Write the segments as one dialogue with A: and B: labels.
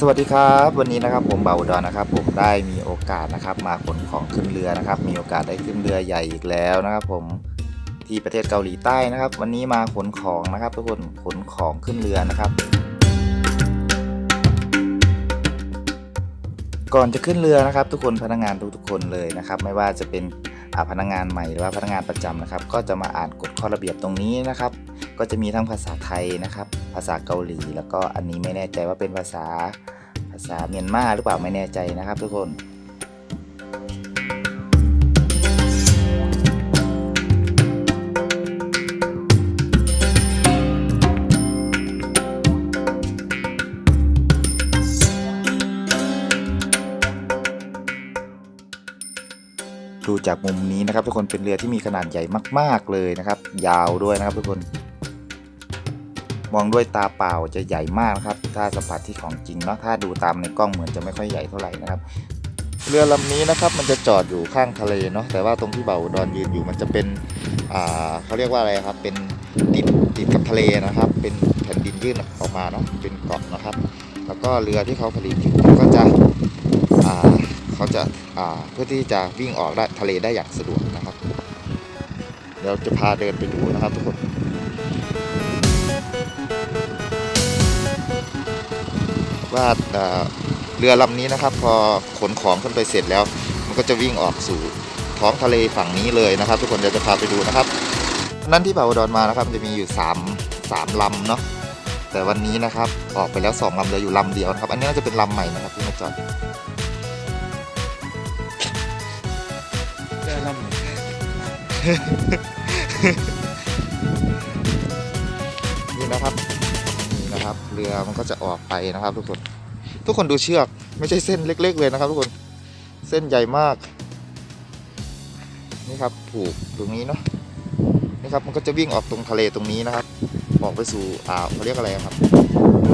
A: สวัสดีครับวันนี้นะครับผมเบาดอนนะครับ ผมได้มีโอกาสนะครับ มาขนของขึ้นเรือนะครับ มีโอกาสได้ขึ้นเรือใหญ่อีกแล้วนะครับ ผมที่ประเทศเกาหลีใต้นะครับ วันนี้มาขนของนะครับ ทุกคนขนของขึ้นเรือนะครับ ก่อนจะขึ้นเรือนะครับ ทุกคนพนักงานทุกๆคนเลยนะครับ ไม่ว่าจะเป็น พนักงานใหม่หรือว่าพนักงานประจำนะครับ ก็จะมาอ่านกฎข้อระเบียบตรงนี้นะครับ ก็จะมีทั้งภาษาไทยนะครับ ภาษาเกาหลี แล้วก็อันนี้ไม่แน่ใจว่าเป็นภาษาภาษาเมียนมาหรือเปล่าไม่แน่ใจนะครับ ทุกคน จากมุมนี้นะครับ ทุกคนเป็นเรือที่มีขนาดใหญ่มาก ๆเลยนะครับ ยาวด้วยนะครับ ทุกคน มองด้วยตาเปล่าจะใหญ่มากนะครับ ถ้าสัมผัสที่ของจริงเนาะถ้าดูตามในกล้องเหมือนจะไม่ค่อยใหญ่เท่าไหร่นะครับเรือลำนี้นะครับมันจะจอดอยู่ข้างทะเลเนาะแต่ว่าตรงที่เบาดอนยืนอยู่มันจะเป็นอ่าเขาเรียกว่าอะไรครับ เป็นติดติดกับทะเลนะครับ เป็นแผ่นดินยื่นออกมาเนาะเป็นเกาะนะครับ แล้วก็เรือที่เขาผลิตอยู่ก็จะอ่า เขาจะาเพื่อที่จะวิ่งออกได้ทะเลได้อย่างสะดวกนะครับ เดี๋ยวจะพาเดินไปดูนะครับทุกคนว่าเอ่อเรือลำนี้นะครับ พอขนของขึ้นไปเสร็จแล้ว มันก็จะวิ่งออกสู่ท้องทะเลฝั่งนี้เลยนะครับ ทุกคนเดี๋ยวจะพาไปดูนะครับ นั่นที่เบาอุดอนมานะครับจะมีอยู่3 3ลำเนาะแต่วันนี้นะครับออกไปแล้ว 2ลำเหลืออยู่ลำเดียวนะครับ อันนี้น่าจะเป็นลำใหม่นะครับที่มาจอด
B: นี่
A: นะครับนี่นะครับ เรือมันก็จะออกไปนะครับ ทุกคน ทุกคนดูเชือก ไม่ใช่เส้นเล็ก ๆ เลยนะครับ ทุกคน เส้นใหญ่มาก นี่ครับผูกตรงนี้เนาะ นี่ครับมันก็จะวิ่งออกตรงทะเลตรงนี้นะครับ ออกไปสู่อ่าวเขาเรียกอะไรครับ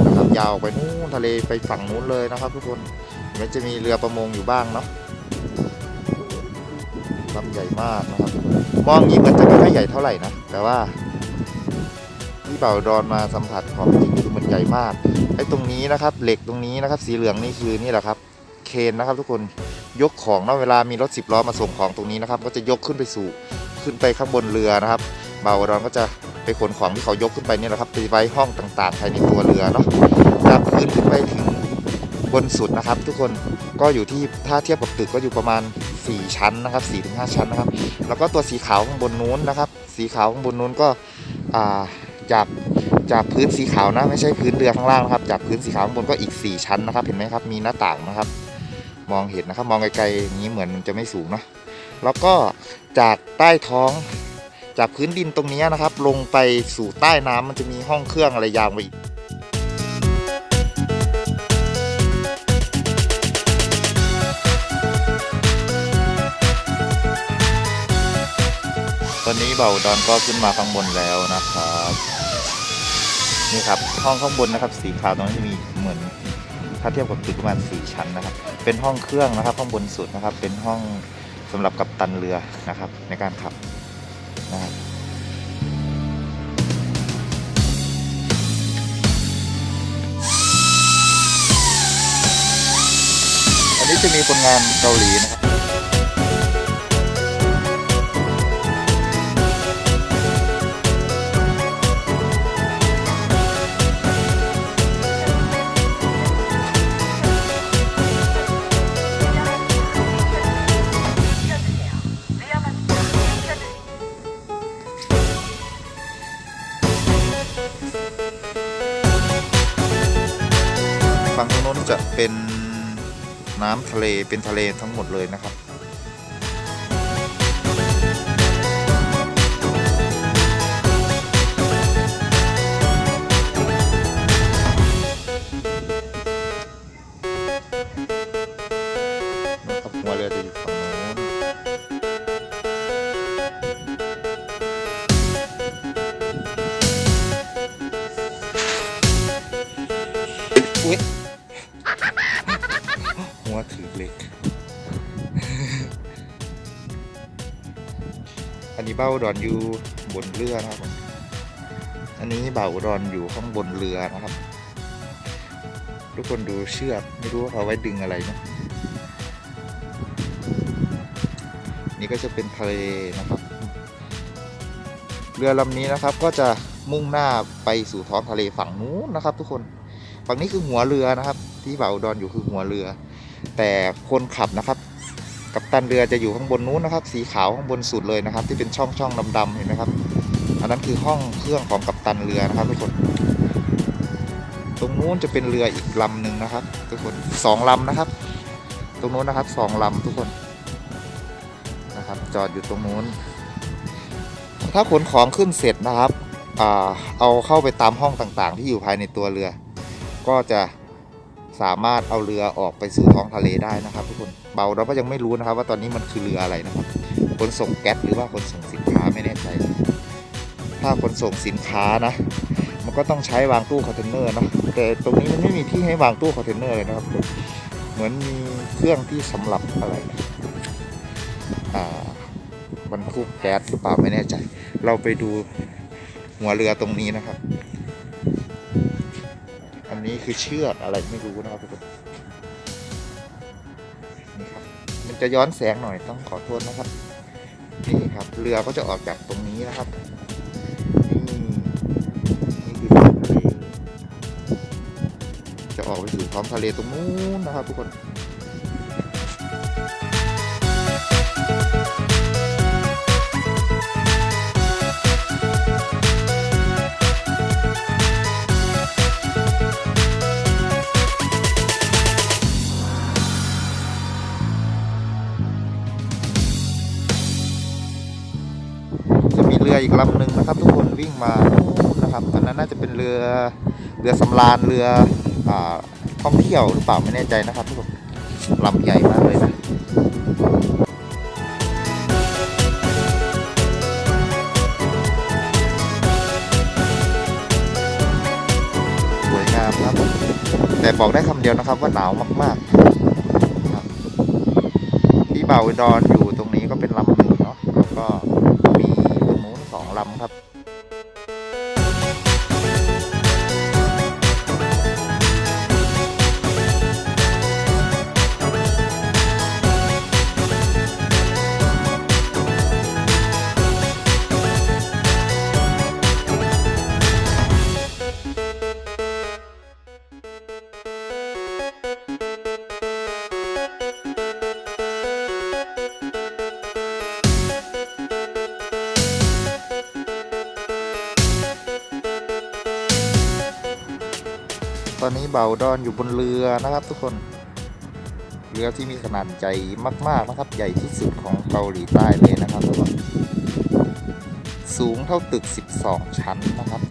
A: นะครับ ยาวไปนู่นทะเลไปฝั่งนู้นเลยนะครับ ทุกคนมันจะมีเรือประมงอยู่บ้างเนาะลำใหญ่มากนะครับ มองย่งนี้มือนจะไม่ค่อยใหญ่เท่าไหร่นะ แต่ว่าที่เป่าดอนมาสัมผัสของจริงคือมันใหญ่มากไอ้ตรงนี้นะครับ เหล็กตรงนี้นะครับ สีเหลืองนี่คือนี่แหละครับ เคนนะครับทุกคนยกของเนาะเวลามีรถสิบล้อมาส่งของตรงนี้นะครับ ก็จะยกขึ้นไปสู่ขึ้นไปข้างบนเรือนะครับ เบาดอนก็จะไปขนของที่เขายกขึ้นไปนี่แหละครับไปไว้ห้องต่างๆภายในตัวเรือเนาะจากพื้นขึ้นไปถึงบนสุดนะครับ ทุกคนก็อยู่ที่ถ้าเทียบกับตึกก็อยู่ประมาณ 4 ชั้นนะครับ4-5ชั้นนะครับ แล้วก็ตัวสีขาวข้างบนนู้นนะครับ สีขาวข้างบนนู้นก็จากจากพื้นสีขาวนะไม่ใช่พื้นเรือข้างล่างนะครับ จากพื้นสีขาวข้างบนก็อีก 4 ชั้นนะครับ เห็นไหมครับมีหน้าต่างนะครับ มองเห็นนะครับ มองไกลๆอย่างนี้เหมือนมันจะไม่สูงเนาะแล้วก็จากใต้ท้องจากพื้นดินตรงนี้นะครับ ลงไปสู่ใต้น้ำมันจะมีห้องเครื่องอะไรยาวไปอีก อนนี้เบาดอนก็ขึ้นมาข้างบนแล้วนะครับ นี่ครับห้องข้างบนนะครับ สีขาวตรงนี้จะมีเหมือนถ้าเทียบกับตึกประมาณ4ชั้นนะครับ เป็นห้องเครื่องนะครับห้องบนสุดนะครับ เป็นห้องสำหรับกัปตันเรือนะครับ ในการขับนะครับอันนี้จะมีคนงานเกาหลีนะครับ เป็นน้ำทะเลเป็นทะเลทั้งหมดเลยนะครับ เบ้าดอนอยู่บนเรือนะครับ อันนี้เบ้าดอนอยู่ข้างบนเรือนะครับ ทุกคนดูเชือกไม่รู้ว่าเขาเอาไว้ดึงอะไรนะนี่ก็จะเป็นทะเลนะครับ เรือลำนี้นะครับก็จะมุ่งหน้าไปสู่ท้องทะเลฝั่งนู้นนะครับ ทุกคนฝั่งนี้คือหัวเรือนะครับ ที่เบาวอุดอนอยู่คือหัวเรือ แต่คนขับนะครับ กัปตันเรือจะอยู่ข้างบนนู้นนะครับ สีขาวข้างบนสุดเลยนะครับ ที่เป็นช่องช่องดำๆเห็นไหมครับ อันนั้นคือห้องเครื่องของกัปตันเรือนะครับทุกคน ตรงนู้นจะเป็นเรืออีกลำหนึ่งนะครับ ทุกคนสองลำนะครับ ตรงนู้นนะครับสองลำทุกคนนะครับ จอดอยู่ตรงนู้น ถ้าขนของขึ้นเสร็จนะครับเอาเข้าไปตามห้องต่างๆ ที่อยู่ภายในตัวเรือ ก็จะ สามารถเอาเรือออกไปสู่ท้องทะเลได้นะครับทุกคนเบาเราก็ยังไม่รู้นะครับ ว่าตอนนี้มันคือเรืออะไรนะครับขนส่งแก๊สหรือว่าขนส่งสินค้าไม่แน่ใจ ถ้าขนส่งสินค้านะ มันก็ต้องใช้วางตู้คอนเทนเนอร์เนาะแต่ตรงนี้มันไม่มีที่ให้วางตู้คอนเทนเนอร์เลยนะครับ เหมือนมีเครื่องที่สำหรับอะไรอ่าบรรทุกแก๊สหรือเปล่าไม่แน่ใจ เราไปดูหัวเรือตรงนี้นะครับ นี้คือเชือกอะไรไม่รู้นะครับทุกคนนี่ครับมันจะย้อนแสงหน่อยต้องขอโทษนะครับนี่ครับเรือก็จะออกจากตรงนี้นะครับนี่นี่คือท้องทะเลจะออกไปสู่ท้องทะเลตรงนู้นนะครับ ทุกคน นะครับ ทุกคนวิ่งมานู่นนะครับอันนั้นน่าจะเป็นเรือเรือสำราญเรืออ่าท่องเที่ยวหรือเปล่าไม่แน่ใจนะครับทุกคนลำใหญ่มากเลยนะสวยงามครับ แต่บอกได้คำเดียวนะครับว่าหนาวมากๆครับที่เบาดอนอยู่ตรงนี้ก็เป็นลำหนึ่งเนาะแล้วก็มีตรงนู้น สอ เบาดอนอยู่บนเรือนะครับ ทุกคน เรือที่มีขนาดใหญ่มาก ๆนะครับ ใหญ่ที่สุดของเกาหลีใต้เลยนะครับทุกคนสูงเท่าตึก 12 ชั้นนะครับ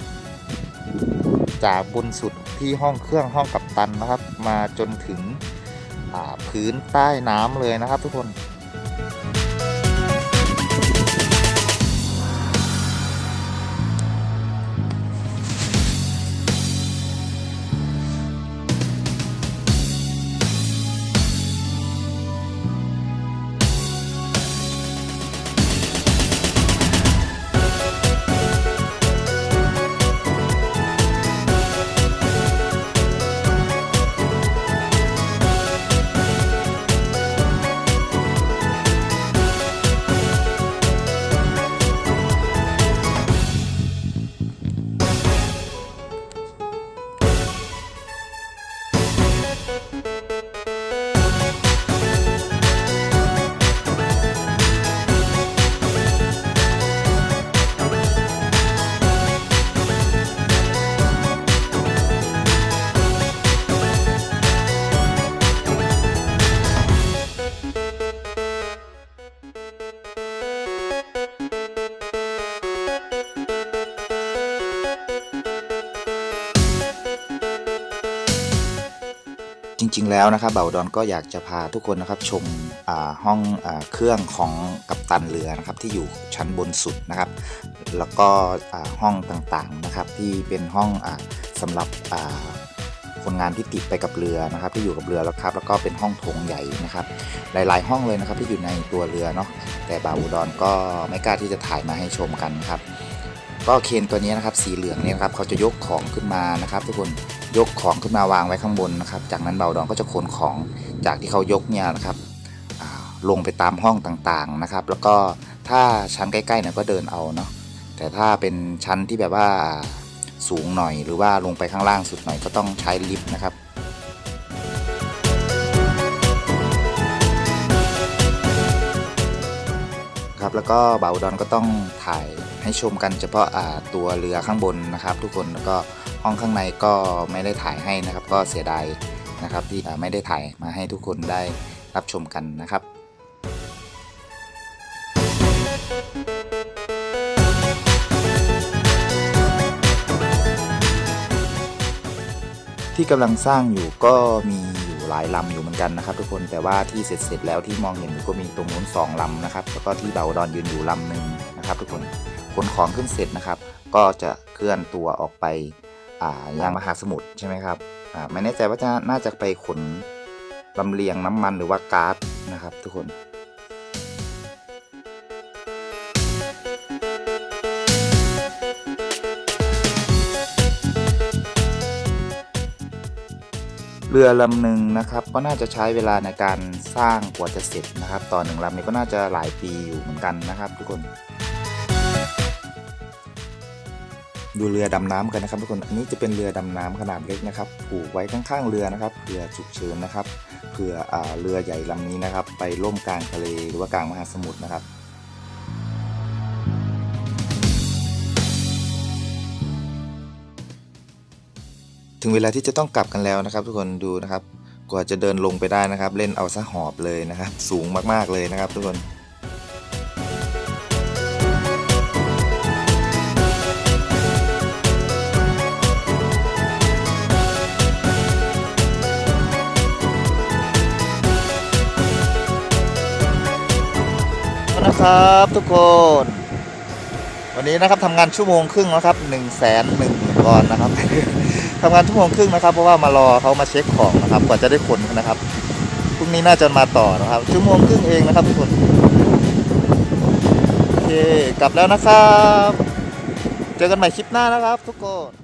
A: จากบนสุดที่ห้องเครื่องห้องกัปตันนะครับ มาจนถึงพื้นใต้น้ำเลยนะครับ ทุกคน ริง ๆ แล้วนะครับเบาดอนก็อยากจะพาทุกคนนะครับชมห้องอเครื่องของกัปตันเรือนะครับที่อยู่ชั้นบนสุดนะครับ แล้วก็ห้องต่างๆนะครับที่เป็นห้องอาสำหรับคนงานที่ติดไปกับเรือนะครับ ที่อยู่กับเรือแล้วครับ แล้วก็เป็นห้องโถงใหญ่นะครับ หลาย ๆ ห้องเลยนะครับที่อยู่ในตัวเรือเนาะแต่บ่าวอุดรก็ไม่กล้าที่จะถ่ายมาให้ชมกันครับ ก็เคนตัวนี้นะครับสีเหลืองเนี่ยนะครับเขาจะยกของขึ้นมานะครับ ทุกคน ยกของขึ้นมาวางไว้ข้างบนนะครับ จากนั้นเบาดอนก็จะขนของจากที่เขายกเนี่ยนะครับลงไปตามห้องต่างๆนะครับ แล้วก็ถ้าชั้นใกล้ๆเนี่ยก็เดินเอาเนาะแต่ถ้าเป็นชั้นที่แบบว่าสูงหน่อย หรือว่าลงไปข้างล่างสุดหน่อยก็ต้องใช้ลิฟต์นะครับครับแล้วก็เบาดอนก็ต้องถ่ายให้ชมกันเฉพาะตัวเรือข้างบนนะครับ ทุกคนแล้วก็ ห้องข้างในก็ไม่ได้ถ่ายให้นะครับ ก็เสียดายนะครับที่ไม่ได้ถ่ายมาให้ทุกคนได้รับชมกันนะครับที่กำลังสร้างอยู่ก็มีอยู่หลายลำอยู่เหมือนกันนะครับ ทุกคนแต่ว่าที่เสร็จเสร็จแล้วที่มองเห็นอยู่ก็มีตรงนู้นสองลำนะครับแล้วก็ที่เบาดอนยืนอยู่ลำหนึ่งนะครับ ทุกคนขนของขึ้นเสร็จนะครับ ก็จะเคลื่อนตัวออกไป อ่ายังมหาสมุทรใช่ไหมครับอ่าไม่แน่ใจว่าจะน่าจะไปขนลำเลียงน้ำมันหรือว่าก๊าซนะครับทุกคนเรือลำหนึ่งนะครับก็น่าจะใช้เวลาในการสร้างกว่าจะเสร็จนะครับ ต่อหนึ่งลำนี้ก็น่าจะหลายปีอยู่เหมือนกันนะครับ ทุกคน ดูเรือดำน้ำกันนะครับทุกคน อันนี้จะเป็นเรือดำน้ำขนาดเล็กนะครับ ผูกไว้ข้างๆเรือนะครับเผื่อฉุกเฉินนะครับเผื่ออเรือใหญ่ลำนี้นะครับ ไปล่มกลางทะเลหรือว่ากลางมหาสมุทรนะครับถึงเวลาที่จะต้องกลับกันแล้วนะครับ ทุกคนดูนะครับ กว่าจะเดินลงไปได้นะครับ เล่นเอาซะหอบเลยนะครับ สูงมากๆเลยนะครับ ทุกคน นะครับทุกคน วันนี้นะครับทำงานชั่วโมงครึ่งนะครับหนึ่งแสนหนึ่งกอนนะครับทำงานชั่วโมงครึ่งนะครับ เพราะว่ามารอเขามาเช็คของนะครับกว่าจะได้ขนนะครับพรุ่งนี้น่าจะมาต่อนะครับ ชั่วโมงครึ่งเองนะครับทุกคนโอเคกลับแล้วนะครับ เจอกันใหม่คลิปหน้านะครับ ทุกคน